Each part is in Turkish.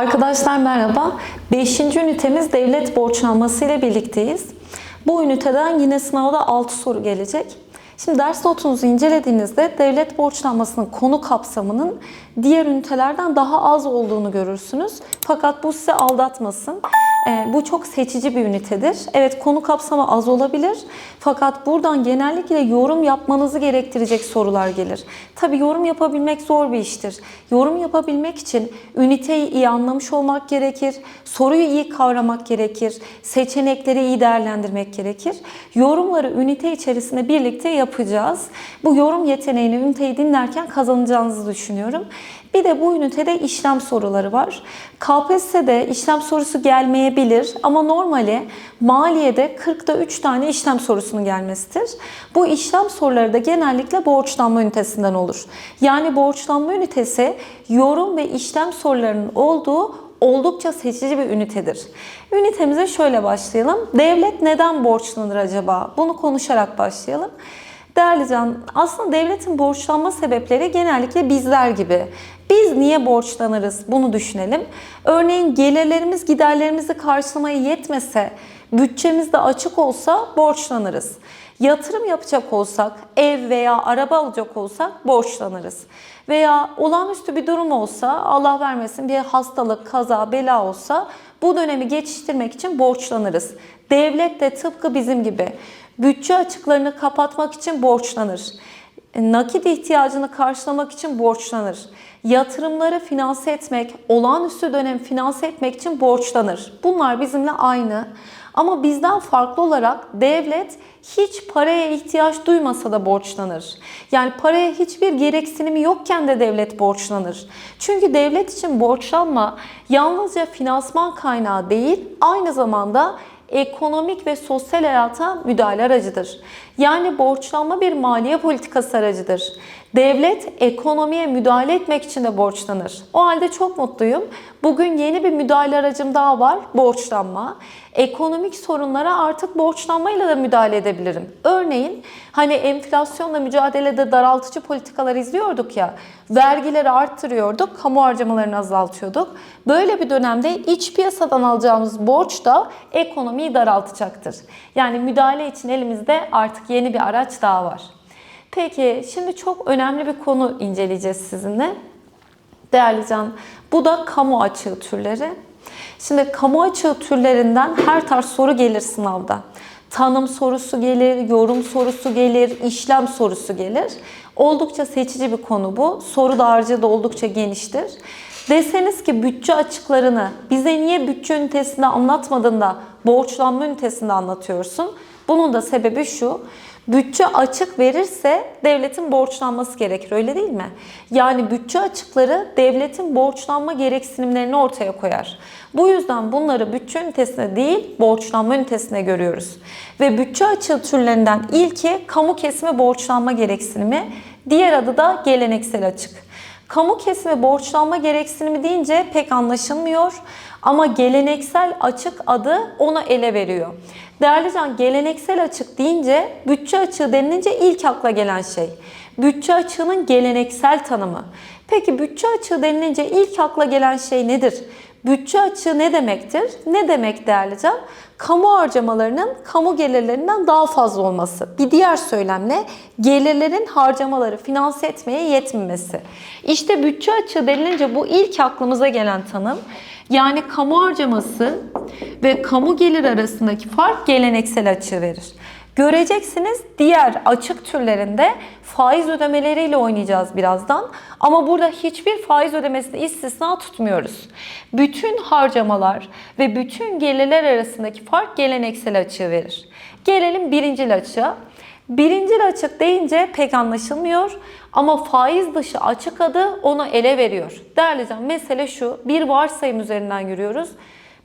Arkadaşlar merhaba. 5. ünitemiz devlet borçlanması ile birlikteyiz. Bu üniteden yine sınavda 6 soru gelecek. Şimdi ders notunuzu incelediğinizde devlet borçlanmasının konu kapsamının diğer ünitelerden daha az olduğunu görürsünüz. Fakat bu sizi aldatmasın. Ee, bu çok seçici bir ünitedir. Evet konu kapsamı az olabilir. Fakat buradan genellikle yorum yapmanızı gerektirecek sorular gelir. Tabi yorum yapabilmek zor bir iştir. Yorum yapabilmek için üniteyi iyi anlamış olmak gerekir. Soruyu iyi kavramak gerekir. Seçenekleri iyi değerlendirmek gerekir. Yorumları ünite içerisinde birlikte yapacağız. Bu yorum yeteneğini üniteyi dinlerken kazanacağınızı düşünüyorum. Bir de bu ünitede işlem soruları var. KPSS'de işlem sorusu gelmeyebilir ama normali maliyede 40'da 3 tane işlem sorusunun gelmesidir. Bu işlem soruları da genellikle borçlanma ünitesinden olur. Yani borçlanma ünitesi yorum ve işlem sorularının olduğu oldukça seçici bir ünitedir. Ünitemize şöyle başlayalım. Devlet neden borçlanır acaba? Bunu konuşarak başlayalım. Değerli Can, aslında devletin borçlanma sebepleri genellikle bizler gibi. Biz niye borçlanırız bunu düşünelim. Örneğin gelirlerimiz giderlerimizi karşılamaya yetmese, bütçemiz de açık olsa borçlanırız. Yatırım yapacak olsak, ev veya araba alacak olsak borçlanırız. Veya olağanüstü bir durum olsa, Allah vermesin bir hastalık, kaza, bela olsa bu dönemi geçiştirmek için borçlanırız. Devlet de tıpkı bizim gibi bütçe açıklarını kapatmak için borçlanır. Nakit ihtiyacını karşılamak için borçlanır. Yatırımları finanse etmek, olağanüstü dönem finanse etmek için borçlanır. Bunlar bizimle aynı. Ama bizden farklı olarak devlet hiç paraya ihtiyaç duymasa da borçlanır. Yani paraya hiçbir gereksinimi yokken de devlet borçlanır. Çünkü devlet için borçlanma yalnızca finansman kaynağı değil, aynı zamanda ekonomik ve sosyal hayata müdahale aracıdır. Yani borçlanma bir maliye politikası aracıdır. Devlet ekonomiye müdahale etmek için de borçlanır. O halde çok mutluyum. Bugün yeni bir müdahale aracım daha var, borçlanma. Ekonomik sorunlara artık borçlanmayla da müdahale edebilirim. Örneğin hani enflasyonla mücadelede daraltıcı politikalar izliyorduk ya, vergileri arttırıyorduk, kamu harcamalarını azaltıyorduk. Böyle bir dönemde iç piyasadan alacağımız borç da ekonomiyi daraltacaktır. Yani müdahale için elimizde artık yeni bir araç daha var. Peki şimdi çok önemli bir konu inceleyeceğiz sizinle. Değerli Can, bu da kamu açığı türleri. Şimdi kamu açığı türlerinden her tarz soru gelir sınavda. Tanım sorusu gelir, yorum sorusu gelir, işlem sorusu gelir. Oldukça seçici bir konu bu. Soru dağarcığı da oldukça geniştir. Deseniz ki bütçe açıklarını bize niye bütçe ünitesinde anlatmadın da borçlanma ünitesinde anlatıyorsun? Bunun da sebebi şu. Bütçe açık verirse devletin borçlanması gerekir öyle değil mi? Yani bütçe açıkları devletin borçlanma gereksinimlerini ortaya koyar. Bu yüzden bunları bütçe ünitesine değil borçlanma ünitesine görüyoruz. Ve bütçe açığı türlerinden ilki kamu kesimi borçlanma gereksinimi, diğer adı da geleneksel açık. Kamu kesimi borçlanma gereksinimi deyince pek anlaşılmıyor ama geleneksel açık adı ona ele veriyor. Değerli Can geleneksel açık deyince bütçe açığı denilince ilk akla gelen şey. Bütçe açığının geleneksel tanımı. Peki bütçe açığı denilince ilk akla gelen şey nedir? Bütçe açığı ne demektir? Ne demek değerli Can? Kamu harcamalarının kamu gelirlerinden daha fazla olması. Bir diğer söylemle gelirlerin harcamaları finanse etmeye yetmemesi. İşte bütçe açığı denilince bu ilk aklımıza gelen tanım. Yani kamu harcaması ve kamu gelir arasındaki fark geleneksel açığı verir. Göreceksiniz diğer açık türlerinde faiz ödemeleriyle oynayacağız birazdan. Ama burada hiçbir faiz ödemesini istisna tutmuyoruz. Bütün harcamalar ve bütün gelirler arasındaki fark geleneksel açığı verir. Gelelim birincil açığa. Birincil açık deyince pek anlaşılmıyor ama faiz dışı açık adı onu ele veriyor. Değerli can mesele şu bir varsayım üzerinden yürüyoruz.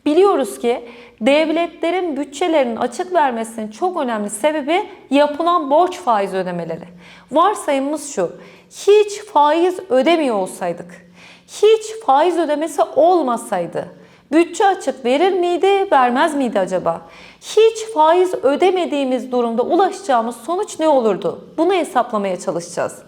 Biliyoruz ki devletlerin bütçelerinin açık vermesinin çok önemli sebebi yapılan borç faiz ödemeleri. Varsayımımız şu. Hiç faiz ödemiyor olsaydık, hiç faiz ödemesi olmasaydı bütçe açık verir miydi, vermez miydi acaba? Hiç faiz ödemediğimiz durumda ulaşacağımız sonuç ne olurdu? Bunu hesaplamaya çalışacağız.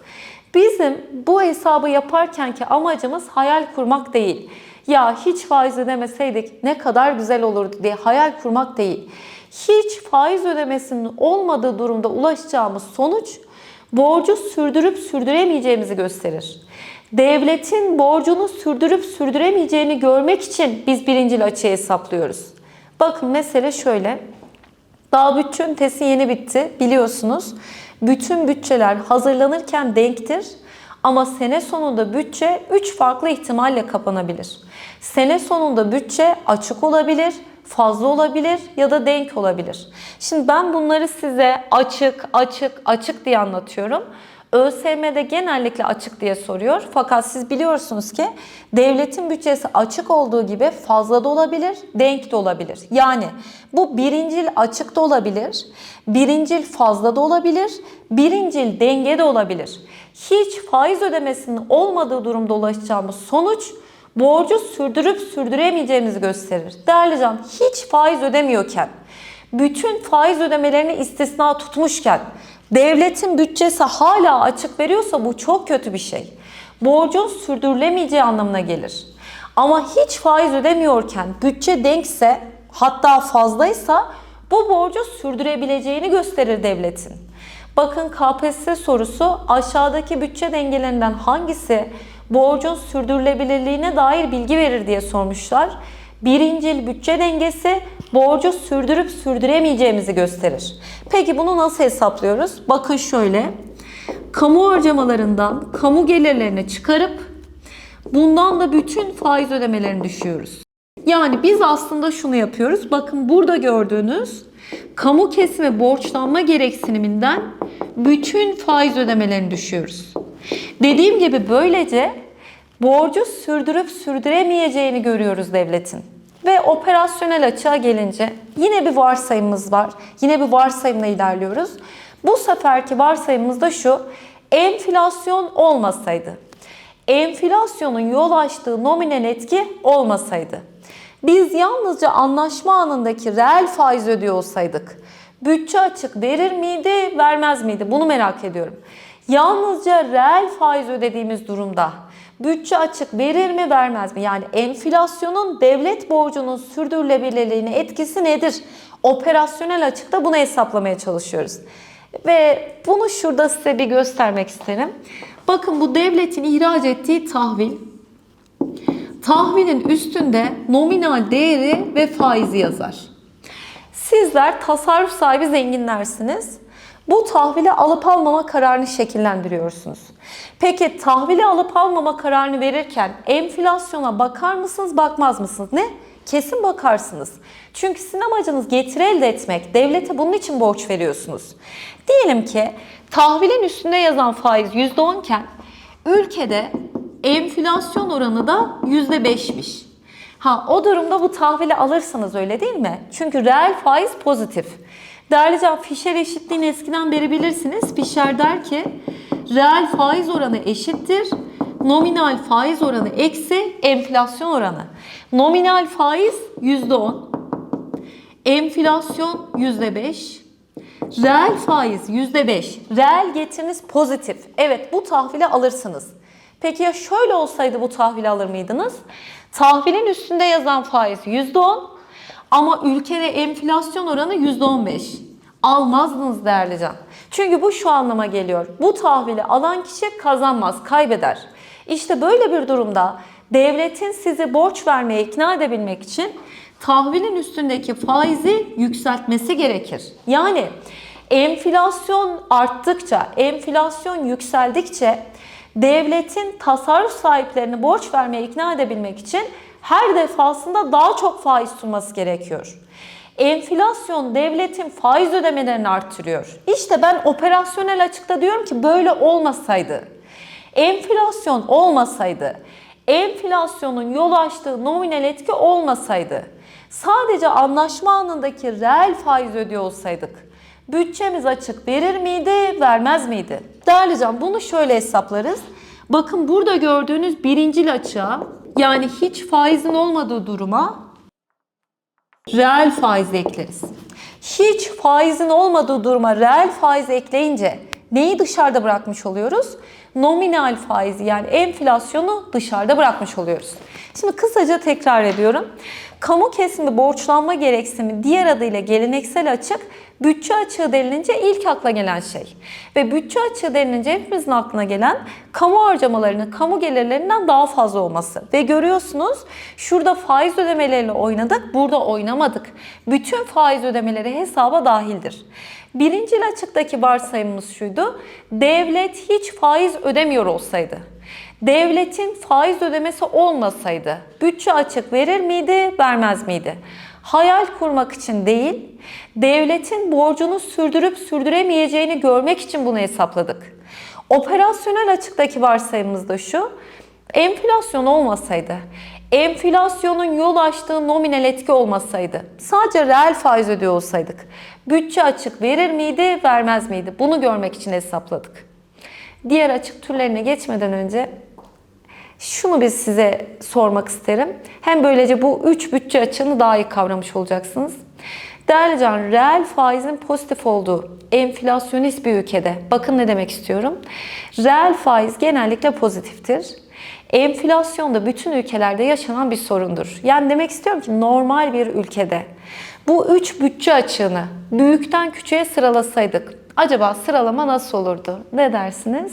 Bizim bu hesabı yaparkenki amacımız hayal kurmak değil. Ya hiç faiz ödemeseydik ne kadar güzel olurdu diye hayal kurmak değil. Hiç faiz ödemesinin olmadığı durumda ulaşacağımız sonuç borcu sürdürüp sürdüremeyeceğimizi gösterir. Devletin borcunu sürdürüp sürdüremeyeceğini görmek için biz birincil açığı hesaplıyoruz. Bakın mesele şöyle. Daha bütçe ünitesi yeni bitti biliyorsunuz. Bütün bütçeler hazırlanırken denktir. Ama sene sonunda bütçe 3 farklı ihtimalle kapanabilir. Sene sonunda bütçe açık olabilir, fazla olabilir ya da denk olabilir. Şimdi ben bunları size açık, açık, açık diye anlatıyorum. ÖSYM'de genellikle açık diye soruyor. Fakat siz biliyorsunuz ki devletin bütçesi açık olduğu gibi fazla da olabilir, denk de olabilir. Yani bu birincil açık da olabilir, birincil fazla da olabilir, birincil denge de olabilir. Hiç faiz ödemesinin olmadığı durumda ulaşacağımız sonuç borcu sürdürüp sürdüremeyeceğimizi gösterir. Değerli can hiç faiz ödemiyorken, bütün faiz ödemelerini istisna tutmuşken devletin bütçesi hala açık veriyorsa bu çok kötü bir şey. Borcun sürdürülemeyeceği anlamına gelir. Ama hiç faiz ödemiyorken bütçe denkse hatta fazlaysa bu borcu sürdürebileceğini gösterir devletin. Bakın KPSS sorusu aşağıdaki bütçe dengelerinden hangisi borcun sürdürülebilirliğine dair bilgi verir diye sormuşlar. Birincil bütçe dengesi borcu sürdürüp sürdüremeyeceğimizi gösterir. Peki bunu nasıl hesaplıyoruz? Bakın şöyle. Kamu harcamalarından kamu gelirlerini çıkarıp bundan da bütün faiz ödemelerini düşüyoruz. Yani biz aslında şunu yapıyoruz. Bakın burada gördüğünüz kamu kesimi borçlanma gereksiniminden bütün faiz ödemelerini düşüyoruz. Dediğim gibi böylece borcu sürdürüp sürdüremeyeceğini görüyoruz devletin. Ve operasyonel açığa gelince yine bir varsayımımız var. Yine bir varsayımla ilerliyoruz. Bu seferki varsayımımız da şu. Enflasyon olmasaydı, enflasyonun yol açtığı nominal etki olmasaydı, biz yalnızca anlaşma anındaki reel faiz ödüyor olsaydık, bütçe açık verir miydi, vermez miydi? Bunu merak ediyorum. Yalnızca reel faiz ödediğimiz durumda bütçe açık verir mi, vermez mi? Yani enflasyonun devlet borcunun sürdürülebilirliğine etkisi nedir? Operasyonel açıkta bunu hesaplamaya çalışıyoruz. Ve bunu şurada size bir göstermek isterim. Bakın bu devletin ihraç ettiği tahvil. Tahvilin üstünde nominal değeri ve faizi yazar. Sizler tasarruf sahibi zenginlersiniz. Bu tahvili alıp almama kararını şekillendiriyorsunuz. Peki tahvili alıp almama kararını verirken enflasyona bakar mısınız, bakmaz mısınız? Ne? Kesin bakarsınız. Çünkü sizin amacınız getiri elde etmek. Devlete bunun için borç veriyorsunuz. Diyelim ki tahvilin üstünde yazan faiz %10 iken ülkede enflasyon oranı da %5'miş. Ha o durumda bu tahvili alırsınız öyle değil mi? Çünkü reel faiz pozitif. Değerli can Fisher eşitliğini eskiden beri bilirsiniz. Fisher der ki reel faiz oranı eşittir. Nominal faiz oranı eksi enflasyon oranı. Nominal faiz %10. Enflasyon %5. Reel faiz %5. Reel getiriniz pozitif. Evet bu tahvili alırsınız. Peki ya şöyle olsaydı bu tahvili alır mıydınız? Tahvilin üstünde yazan faiz %10 ama ülkede enflasyon oranı %15. Almazdınız değerli can. Çünkü bu şu anlama geliyor. Bu tahvili alan kişi kazanmaz, kaybeder. İşte böyle bir durumda devletin sizi borç vermeye ikna edebilmek için tahvilin üstündeki faizi yükseltmesi gerekir. Yani enflasyon arttıkça, enflasyon yükseldikçe devletin tasarruf sahiplerini borç vermeye ikna edebilmek için her defasında daha çok faiz sunması gerekiyor. Enflasyon devletin faiz ödemelerini artırıyor. İşte ben operasyonel açıkta diyorum ki böyle olmasaydı, enflasyon olmasaydı, enflasyonun yol açtığı nominal etki olmasaydı, sadece anlaşma anındaki reel faiz ödüyor olsaydık, bütçemiz açık verir miydi, vermez miydi? Değerli can bunu şöyle hesaplarız. Bakın burada gördüğünüz birincil açığa yani hiç faizin olmadığı duruma reel faiz ekleriz. Hiç faizin olmadığı duruma reel faiz ekleyince neyi dışarıda bırakmış oluyoruz? Nominal faizi yani enflasyonu dışarıda bırakmış oluyoruz. Şimdi kısaca tekrar ediyorum. Kamu kesimi borçlanma gereksinimi diğer adıyla geleneksel açık bütçe açığı denilince ilk akla gelen şey. Ve bütçe açığı denilince hepimizin aklına gelen kamu harcamalarının kamu gelirlerinden daha fazla olması. Ve görüyorsunuz şurada faiz ödemeleriyle oynadık, burada oynamadık. Bütün faiz ödemeleri hesaba dahildir. Birincil açıktaki varsayımımız şuydu. Devlet hiç faiz ödemiyor olsaydı devletin faiz ödemesi olmasaydı bütçe açık verir miydi, vermez miydi? Hayal kurmak için değil, devletin borcunu sürdürüp sürdüremeyeceğini görmek için bunu hesapladık. Operasyonel açıktaki varsayımımız da şu, enflasyon olmasaydı, enflasyonun yol açtığı nominal etki olmasaydı, sadece reel faiz ödüyor olsaydık, bütçe açık verir miydi, vermez miydi? Bunu görmek için hesapladık. Diğer açık türlerine geçmeden önce şunu biz size sormak isterim. Hem böylece bu üç bütçe açığını daha iyi kavramış olacaksınız. Değerli can, reel faizin pozitif olduğu enflasyonist bir ülkede, bakın ne demek istiyorum. Reel faiz genellikle pozitiftir. Enflasyon da bütün ülkelerde yaşanan bir sorundur. Yani demek istiyorum ki normal bir ülkede bu üç bütçe açığını büyükten küçüğe sıralasaydık acaba sıralama nasıl olurdu? Ne dersiniz?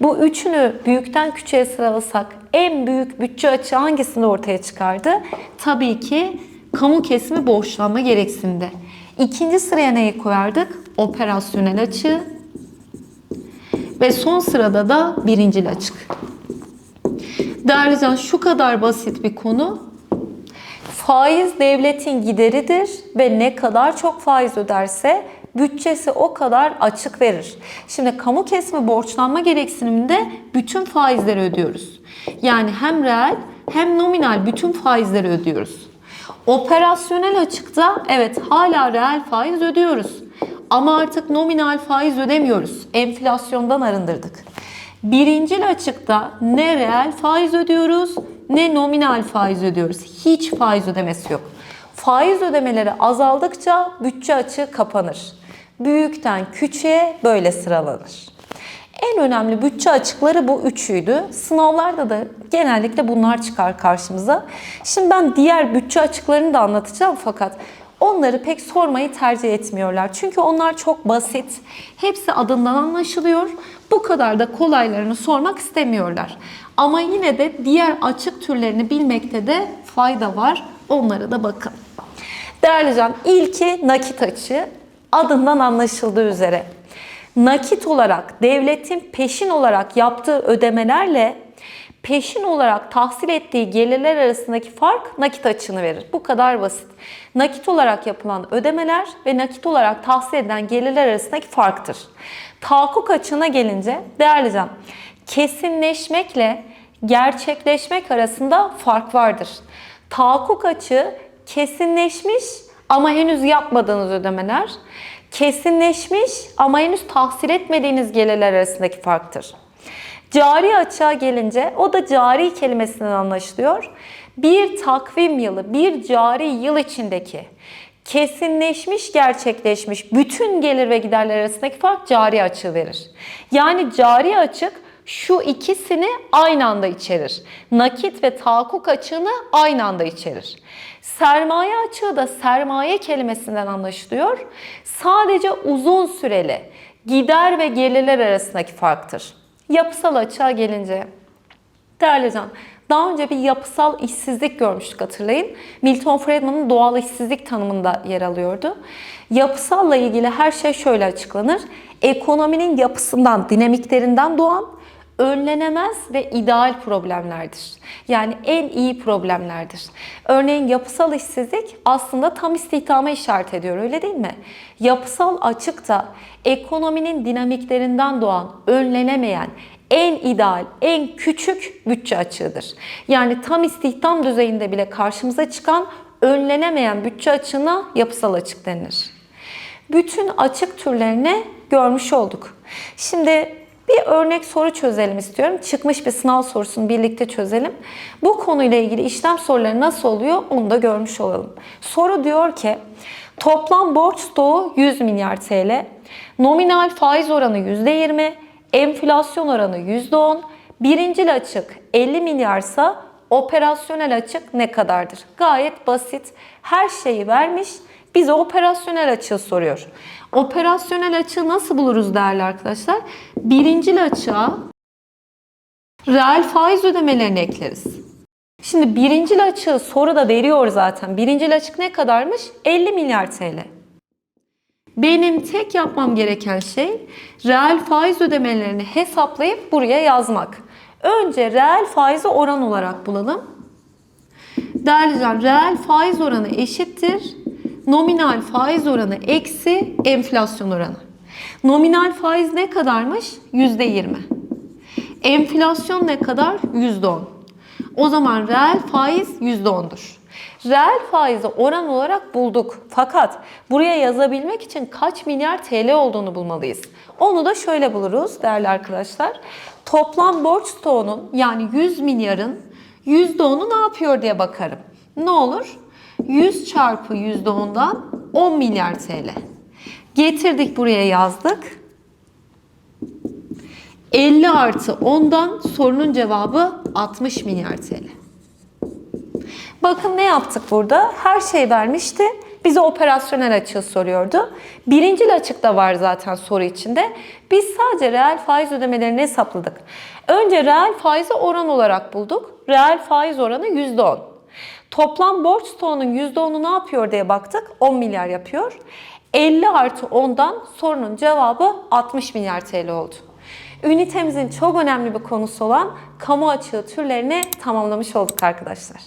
Bu üçünü büyükten küçüğe sıralasak en büyük bütçe açığı hangisinde ortaya çıkardı? Tabii ki kamu kesimi borçlanma gereksinimde. İkinci sıraya neyi koyardık? Operasyonel açığı. Ve son sırada da birincil açık. Değerli can şu kadar basit bir konu. Faiz devletin gideridir ve ne kadar çok faiz öderse bütçesi o kadar açık verir. Şimdi kamu kesimi borçlanma gereksiniminde bütün faizleri ödüyoruz. Yani hem reel hem nominal bütün faizleri ödüyoruz. Operasyonel açıkta evet hala reel faiz ödüyoruz. Ama artık nominal faiz ödemiyoruz. Enflasyondan arındırdık. Birincil açıkta ne reel faiz ödüyoruz ne nominal faiz ödüyoruz. Hiç faiz ödemesi yok. Faiz ödemeleri azaldıkça bütçe açığı kapanır. Büyükten küçüğe böyle sıralanır. En önemli bütçe açıkları bu üçüydü. Sınavlarda da genellikle bunlar çıkar karşımıza. Şimdi ben diğer bütçe açıklarını da anlatacağım fakat onları pek sormayı tercih etmiyorlar. Çünkü onlar çok basit. Hepsi adından anlaşılıyor. Bu kadar da kolaylarını sormak istemiyorlar. Ama yine de diğer açık türlerini bilmekte de fayda var. Onlara da bakın. Değerli can, ilki nakit açığı. Adından anlaşıldığı üzere nakit olarak devletin peşin olarak yaptığı ödemelerle peşin olarak tahsil ettiği gelirler arasındaki fark nakit açığını verir. Bu kadar basit. Nakit olarak yapılan ödemeler ve nakit olarak tahsil edilen gelirler arasındaki farktır. Tahakkuk açığına gelince değerli can, kesinleşmekle gerçekleşmek arasında fark vardır. Tahakkuk açığı kesinleşmiş ama henüz yapmadığınız ödemeler, kesinleşmiş ama henüz tahsil etmediğiniz gelirler arasındaki farktır. Cari açığa gelince o da cari kelimesinden anlaşılıyor. Bir takvim yılı, bir cari yıl içindeki kesinleşmiş, gerçekleşmiş bütün gelir ve giderler arasındaki fark cari açığı verir. Yani cari açık şu ikisini aynı anda içerir. Nakit ve tahakkuk açığını aynı anda içerir. Sermaye açığı da sermaye kelimesinden anlaşılıyor. Sadece uzun süreli gider ve gelirler arasındaki farktır. Yapısal açığa gelince Değerli Can, daha önce bir yapısal işsizlik görmüştük hatırlayın. Milton Friedman'ın doğal işsizlik tanımında yer alıyordu. Yapısalla ilgili her şey şöyle açıklanır. Ekonominin yapısından, dinamiklerinden doğan önlenemez ve ideal problemlerdir. Yani en iyi problemlerdir. Örneğin yapısal işsizlik aslında tam istihdama işaret ediyor öyle değil mi? Yapısal açıkta ekonominin dinamiklerinden doğan, önlenemeyen, en ideal, en küçük bütçe açığıdır. Yani tam istihdam düzeyinde bile karşımıza çıkan önlenemeyen bütçe açığına yapısal açık denir. Bütün açık türlerini görmüş olduk. Şimdi bir örnek soru çözelim istiyorum. Çıkmış bir sınav sorusunu birlikte çözelim. Bu konuyla ilgili işlem soruları nasıl oluyor onu da görmüş olalım. Soru diyor ki toplam borç stoğu 100 milyar TL. Nominal faiz oranı %20, enflasyon oranı %10, birincil açık 50 milyarsa operasyonel açık ne kadardır? Gayet basit. Her şeyi vermiş. Bize operasyonel açığı soruyor. Operasyonel açığı nasıl buluruz değerli arkadaşlar? Birincil açığa reel faiz ödemelerini ekleriz. Şimdi birincil açığı soruda veriyor zaten. Birincil açık ne kadarmış? 50 milyar TL. Benim tek yapmam gereken şey reel faiz ödemelerini hesaplayıp buraya yazmak. Önce reel faizi oran olarak bulalım. Değerli can, reel faiz oranı eşittir. Nominal faiz oranı eksi enflasyon oranı. Nominal faiz ne kadarmış? %20. Enflasyon ne kadar? %10. O zaman reel faiz %10'dur. Reel faizi oran olarak bulduk. Fakat buraya yazabilmek için kaç milyar TL olduğunu bulmalıyız. Onu da şöyle buluruz değerli arkadaşlar. Toplam borç stoğunun yani 100 milyarın %10'u ne yapıyor diye bakarım. Ne olur? 100 çarpı %10'dan 10 milyar TL. Getirdik buraya yazdık. 50 artı 10'dan sorunun cevabı 60 milyar TL. Bakın ne yaptık burada? Her şey vermişti. Bize operasyonel açığı soruyordu. Birincil açık da var zaten soru içinde. Biz sadece reel faiz ödemelerini hesapladık. Önce reel faizi oran olarak bulduk. Reel faiz oranı %10. Toplam borç stoğunun %10'u ne yapıyor diye baktık. 10 milyar yapıyor. 50 artı 10'dan sorunun cevabı 60 milyar TL oldu. Ünitemizin çok önemli bir konusu olan kamu açığı türlerini tamamlamış olduk arkadaşlar.